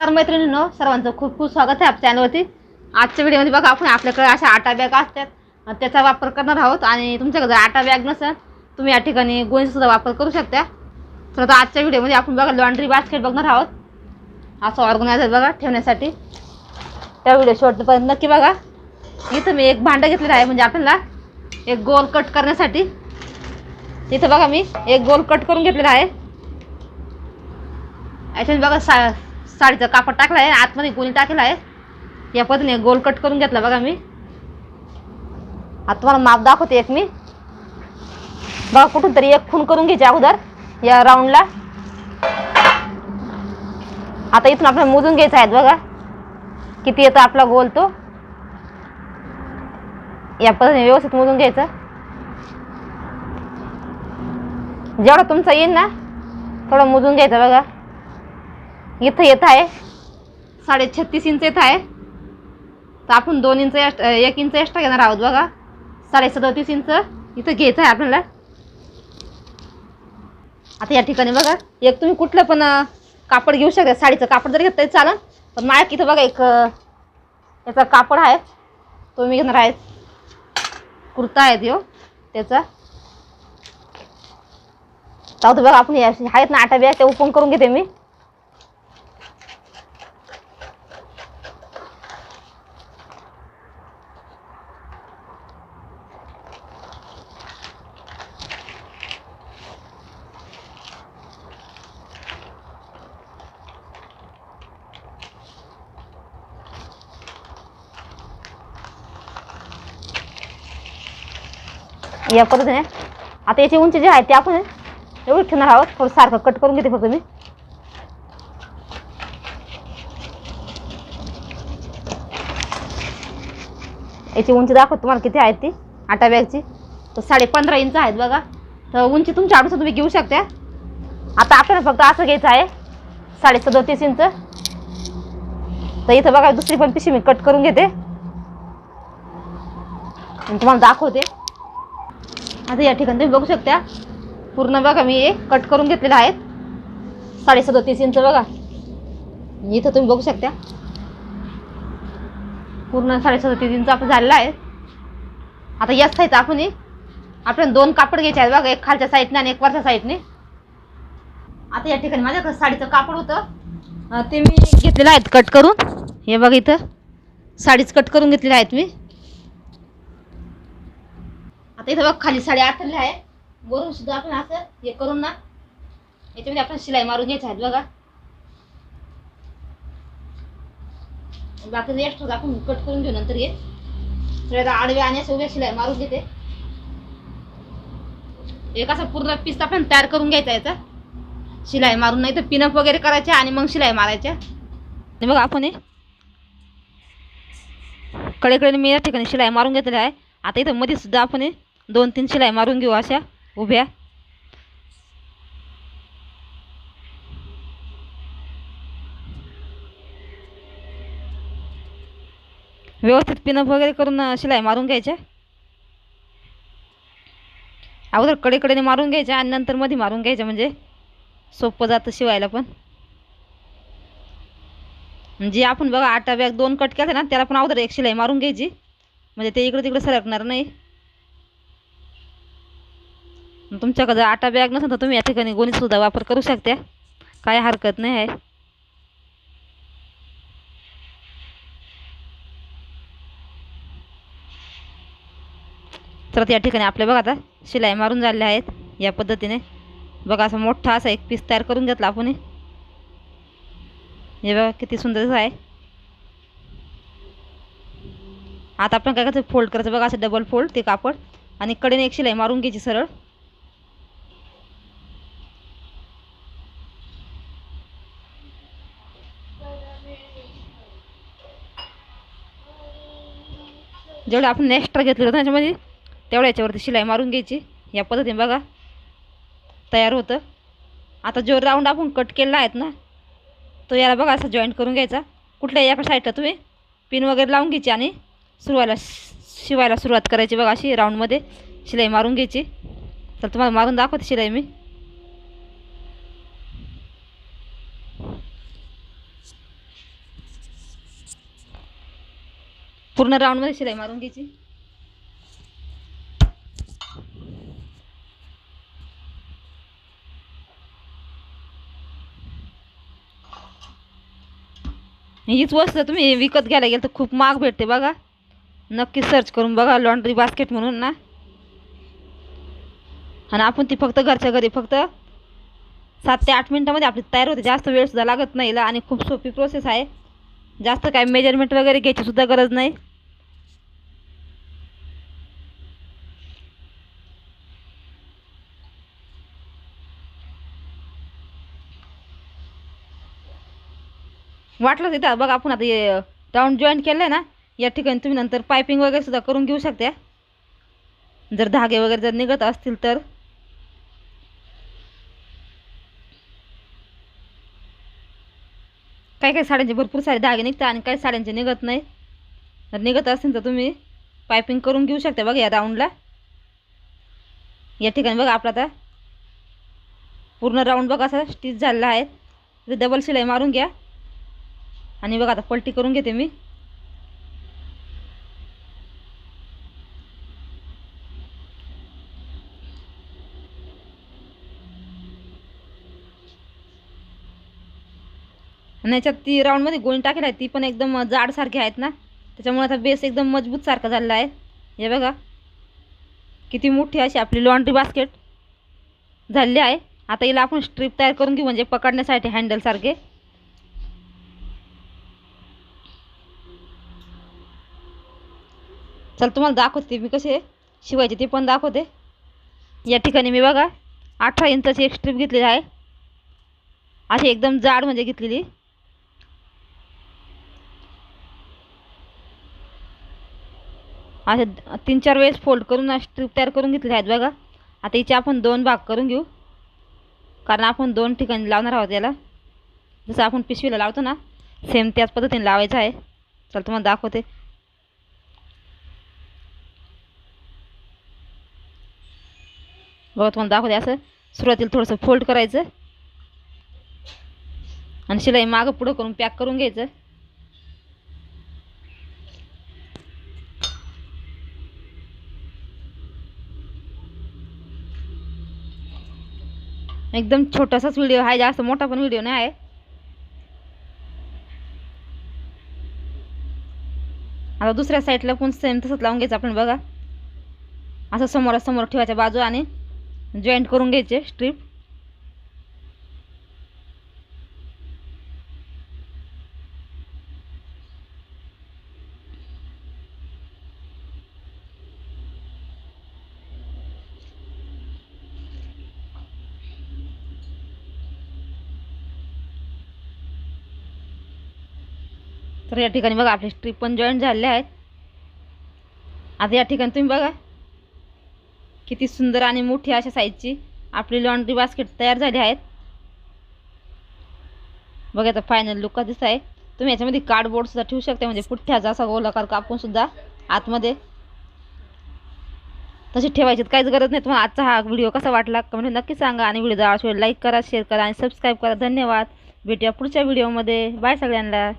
तर मैत्रिणींनो सर्वांचं खूप खूप स्वागत आहे आपल्या चॅनलवरती आजच्या व्हिडिओमध्ये बघा आपण आपल्याकडे अशा आटा बॅग असतात. त्याचा वापर करणार आहोत. आणि तुमच्याकडे जर आटा बॅग नसेल तुम्ही या ठिकाणी गोळीचासुद्धा वापर करू शकता. तर आता आजच्या व्हिडिओमध्ये आपण बघा लॉन्ड्री बास्केट बघणार आहोत. असं ऑर्गनायझर बघा ठेवण्यासाठी. त्या व्हिडिओ शेवटपर्यंत नक्की बघा. इथं मी एक भांडं घेतलेलं आहे म्हणजे आपल्याला एक गोल कट करण्यासाठी. इथं बघा मी एक गोल कट करून घेतलेला आहे. याच्यात बघा सा साडीचं कापड टाकलं आहे आतमध्ये गोणी टाकलं आहे. या पद्धतीने गोल कट करून घेतला बघा मी. आता तुम्हाला माप दाखवते एक मी. बघा कुठून तरी एक खून करून घ्यायची अगोदर या राऊंडला आता इथून आपल्याला मोजून घ्यायचं आहे बघा. किती येतो आपला गोल तो? या पद्धतीने व्यवस्थित मोजून घ्यायचं. जेवढा तुमचा येईल ना थोडं मोजून घ्यायचं बघा. इथं येत आहे. साडे छत्तीस इंच येत आहे. तर आपण दोन इंच एक्स्ट्रा एक इंच एक्स्ट्रा घेणार आहोत बघा. साडे सदतीस इंच इथं घ्यायचं आहे आपल्याला. आता या ठिकाणी बघा एक तुम्ही कुठलं पण कापड घेऊ शकता. साडीचं कापड जरी घेतलं तरी चालेल पण माझ्या इथं बघा एक याचा कापड आहे. तो मी घेणार आहे. कुर्ता आहे तो त्याचा. जाऊ दे बघा आपण आहेत ना आटा बिया ते ओपन करून घेते मी. या पद्धतीने आता याची उंची जी आहे ती आपण एवढी ठेवणार आहोत. थोडं सारखं कट करून घेते फक्त मी. याची उंची दाखवत तुम्हाला किती आहे ती. आटा बॅगची तर साडे पंधरा इंच आहेत बघा. तर उंची तुमच्या आवडीचं तुम्ही घेऊ शकता. आता आपल्याला फक्त असं घ्यायचं आहे. साडे सदोतीस इंच. तर इथं बघा दुसरी पण पिशी मी कट करून घेते. आणि तुम्हाला दाखवते. आता या ठिकाणी तुम्ही बघू शकता पूर्ण बघा मी हे कट करून घेतलेले आहेत. साडे सदतीस इंच बघा. इथं तुम्ही बघू शकता. पूर्ण साडे सदतीस इंच आपण झालेलं आहे. आता याच साईज आपण आपल्याला दोन कापड घ्यायचे आहेत बघा एक खालच्या साईडने आणि एक वरच्या साईडने. आता या ठिकाणी माझ्याकडे साडीचं कापड होतं. ते मी घेतलेलं आहेत कट करून. हे बघा इथं. साडीच कट करून घेतलेले आहेत मी. आता इथं बघ खाली साडी आठवली आहे. वरून सुद्धा आपण असं हे करून ना याच्यामध्ये आपण शिलाई मारून घ्यायचं आहे बघा. बाकी एक्स्ट्रा आपण कट करून घेऊ नंतर हे. सगळ्या आडव्या आणि असं उभ्या शिलाई मारून घेते. एक असा पूर्ण पीस आपण तयार करून घ्यायचा याचा. शिलाई मारून नाही तर पिनअप वगैरे करायच्या आणि मग शिलाई मारायच्या. बघा आपण हे कडेकडे मी या ठिकाणी शिलाई मारून घेतलेली आहे. आता इथं मध्ये सुद्धा आपण दोन तीन शिलाई मारून घेऊ अशा उभ्या. व्यवस्थित पिनअप वगैरे करून शिलाई मारून घ्यायच्या. अगोदर कडेकडेने मारून घ्यायच्या आणि नंतर मध्ये मारून घ्यायच्या म्हणजे सोपं जातं शिवायला पण. म्हणजे आपण बघा आटा बॅग दोन कट केले ना त्याला पण अगोदर एक शिलाई मारून घ्यायची. म्हणजे ते इकडे तिकडे सरकणार नाही. तुमच्याकडे आटा बॅग नसेल तर तुम्ही या ठिकाणी गोणीसुद्धा वापर करू शकता. काय हरकत नाही आहे. तर या ठिकाणी आपल्या बघा आता शिलाई मारून झालेल्या आहेत या पद्धतीने. बघा असा मोठा असा एक पीस तयार करून घेतला आपण हे. बघा किती सुंदर आहे. आता आपण काय करायचं? फोल्ड करायचं. बघा असं डबल फोल्ड ते कापड. आणि कडेने एक शिलाई मारून घ्यायची सरळ. जेवढं आपण एक्स्ट्रा घेतलं होतं त्याच्यामध्ये तेवढ्या याच्यावरती शिलाई मारून घ्यायची. या पद्धतीने बघा तयार होतं. आता जो राऊंड आपण कट केलेला आहेत ना तो याला बघा असा जॉईंट करून घ्यायचा. कुठल्याही एका साईडला तुम्ही पिन वगैरे लावून घ्यायची आणि सुरवायला शिवायला सुरुवात करायची बघा अशी राऊंडमध्ये शिलाई मारून घ्यायची. तर तुम्हाला मारून दाखवते शिलाई मी. पूर्ण राऊंडमध्ये शिलाई मारून घ्यायची. हीच वस्तू तुम्ही विकत घ्यायला गेलं तर खूप महाग भेटते बघा. नक्की सर्च करून बघा लॉन्ड्री बास्केट म्हणून ना. आणि आपण ती फक्त घरच्या घरी फक्त सात ते आठ मिनटामध्ये आपली तयार होते. जास्त वेळसुद्धा लागत नाही आणि खूप सोपी प्रोसेस आहे. जास्त काय मेजरमेंट वगैरे घ्यायची सुद्धा गरज नाही. वाटलं तिथं. बघा आपण आता राऊंड जॉईन केलं आहे ना या ठिकाणी तुम्ही नंतर पायपिंग वगैरे सुद्धा करून घेऊ शकता. जर धागे वगैरे जर निघत असतील तर. काही काही साड्यांचे भरपूर सारे धागे निघतात आणि काही साड्यांचे निघत नाही. जर निघत असतील तर तुम्ही पायपिंग करून घेऊ शकता. बघा या राऊंडला या ठिकाणी बघा आपला आता पूर्ण राऊंड बघा असं स्टिच झालेला आहे. डबल शिलाई मारून घ्या. आणि बघा आता पलटी करून घेते मी. आणि याच्यात ती राऊंडमध्ये गोणी टाकेल आहे ती पण एकदम जाडसारखी आहेत ना. त्याच्यामुळे आता बेस एकदम मजबूतसारखा झालेला आहे. हे बघा. किती मोठी अशी आपली लॉन्ड्री बास्केट झालेली आहे. आता हिला आपण स्ट्रीप तयार करून घेऊ म्हणजे पकडण्यासाठी हँडलसारखे चल तुम्हाला दाखवते मी कसे शिवायचे ते पण दाखवते. या ठिकाणी मी बघा अठरा इंचाची एक स्ट्रीप घेतलेली आहे. अशी एकदम जाड म्हणजे घेतलेली. असे तीन चार वेळेस फोल्ड करून स्ट्रीप तयार करून घेतलेली आहेत बघा. आता हिचे आपण दोन भाग करून घेऊ. कारण आपण दोन ठिकाणी लावणार आहोत याला. जसं आपण पिशवीला लावतो ना सेम त्याच पद्धतीने लावायचं आहे. चल तुम्हाला दाखवते. बघा तुम्हाला दाखवते असं. सुरुवातीला थोडंसं फोल्ड करायचं. आणि शिलाई मागं पुढं करून पॅक करून घ्यायचं. एकदम छोटासाच व्हिडिओ आहे जास्त मोठा पण व्हिडिओ नाही आहे. आता दुसऱ्या साईडला पण सेम तसंच लावून घ्यायचं आपण बघा. असं समोरासमोर ठेवायच्या बाजू आणि जॉईंट करून घ्यायचे स्ट्रीप. तर या ठिकाणी बघा आपले स्ट्रीप पण जॉईंट झालेले आहेत. आता या ठिकाणी तुम्ही बघा किती सुंदर आणि मोठी अशा साईजची आपली लॉन्ड्री बास्केट तयार झाली आहेत. बघा आता फायनल लुक दिसत आहे. तुम्ही याच्यामध्ये कार्डबोर्डसुद्धा ठेवू शकता म्हणजे पुठ्ठ्याचा असा गोलाकार कापूनसुद्धा आतमध्ये. तशी ठेवायची काहीच गरज नाही. तुम्हाला आजचा हा व्हिडिओ कसा वाटला कमेंट नक्की सांगा आणि व्हिडिओ आवडला लाईक करा शेअर करा आणि सबस्क्राईब करा. धन्यवाद. भेटूया पुढच्या व्हिडिओमध्ये बाय सगळ्यांना.